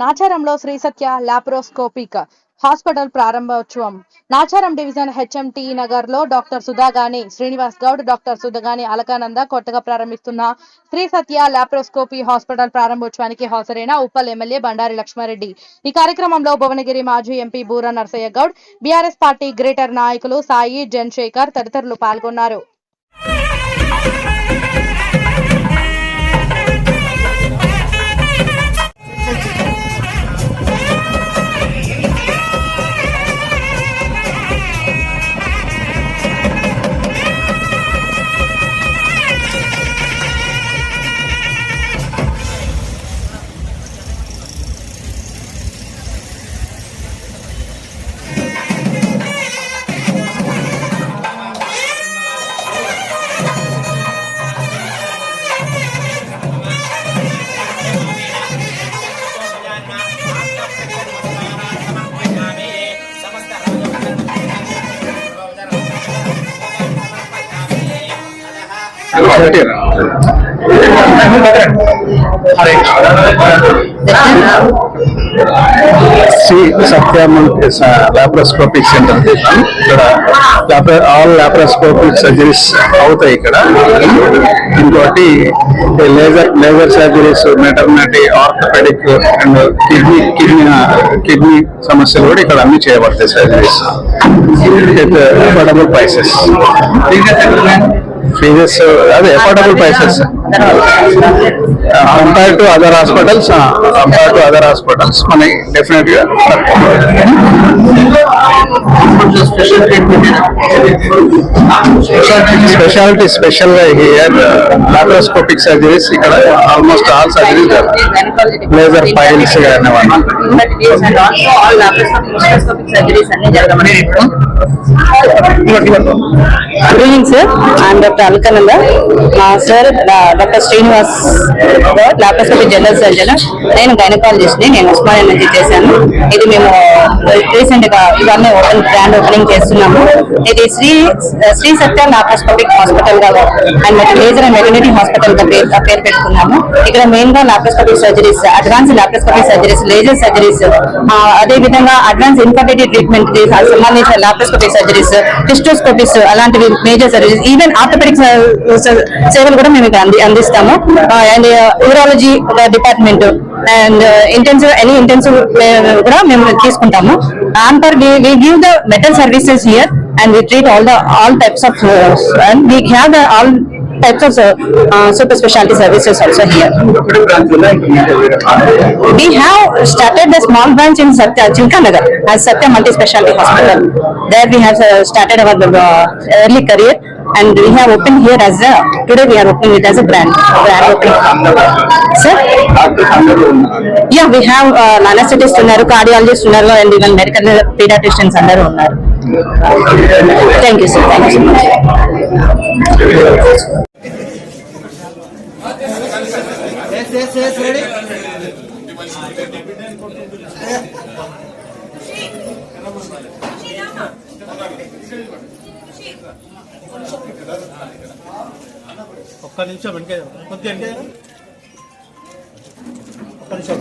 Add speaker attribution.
Speaker 1: నాచారంలో Shri Satya laparoscopic hospital ప్రారంభోత్సవం. Nacharam division HMT నగర్లో doctor Sudhagani Srinivas Goud doctor Sudhagani Alakananda కొత్తగా ప్రారంభిస్తున్న శ్రీ సత్య లాప్రోస్కోపీ హాస్పిటల్ ప్రారంభోత్సవానికి హాజరైన ఉప్పల్ ఎమ్మెల్యే బండారి లక్ష్మారెడ్డి. ఈ కార్యక్రమంలో భువనగిరి మాజీ MP Bura Narasaiah Goud BRS party greater నాయకులు సాయి జన్శేఖర్ తదితరులు పాల్గొన్నారు.
Speaker 2: శ్రీ సత్యామల్టీ లాప్రోస్కోపిక్ సెంటర్ చేసాం ఇక్కడ ఆల్ లాప్రోస్కోపిక్ సర్జరీస్ అవుతాయి ఇక్కడ. ఇంకోటి laser laser surgeries maternity orthopaedic and kidney kidney kidney సమస్యలు కూడా ఇక్కడ అన్ని చేయబడతాయి సర్జరీస్ అఫోర్డబుల్ ప్రైసెస్ ఫీజెస్ అదే affordable prices compare to other hospitals compare to other hospitals మనకి డెఫినెట్గా స్పెషాలిటీ స్పెషల్గా హియర్ లాప్రోస్కోపిక్ సర్జరీస్ ఇక్కడ almost all surgeries laser piles కానీ
Speaker 3: good evening sir I'm doctor Alkananda sir doctor Srinivas Goud laparoscopy general surgeon. నేను గైనకాలజిస్ట్ని నేను ఉస్మానియా నుంచి చేశాను. ఇది మేము రీసెంట్గా ఇవన్నీ ఓపెన్ గ్రాండ్ ఓపెనింగ్ చేస్తున్నాము. ఇది శ్రీ శ్రీ సత్య లాప్రోస్కోపిక్ హాస్పిటల్గా అండ్ లేజర్ అండ్ మెటర్నిటీ హాస్పిటల్గా పేరు పేరు పెట్టుకున్నాము. ఇక్కడ మెయిన్గా laparoscopic surgeries advance laparoscopic surgeries laser surgeries అదే విధంగా అడ్వాన్స్ ఇన్ఫర్టిలిటీ ట్రీట్మెంట్ సంబంధించిన లాప్రోస్కోపిక్ సర్జరీస్ హిస్టోస్కోపిక్స్ అలాంటివి మేజర్ సర్జరీస్ ఈవెన్ ఆర్థోపెడిక్ సేవలు కూడా మేము ఇక్కడ అంది అందిస్తాము. And urology department and intensive any intensive కూడా మేము తీసుకుంటాము. Ampere we give the metal services here and we treat all the all types of and we have the all types of uh, super specialty services also here. We have started the small branch in Satya, Chinkanagar, as Satya Multi Specialty Hospital. There we have uh, started our uh, early career and we have opened here as a, today we are opening it as a brand. brand opening. Sir? Yeah, we have uh, anesthetists, cardiologists, and even medical pediatricians under owner. Thank you, sir. Thank you so much.
Speaker 4: ఒక్క నిమిషం వెనక కొద్ది వెనక. ఒక్క నిమిషం.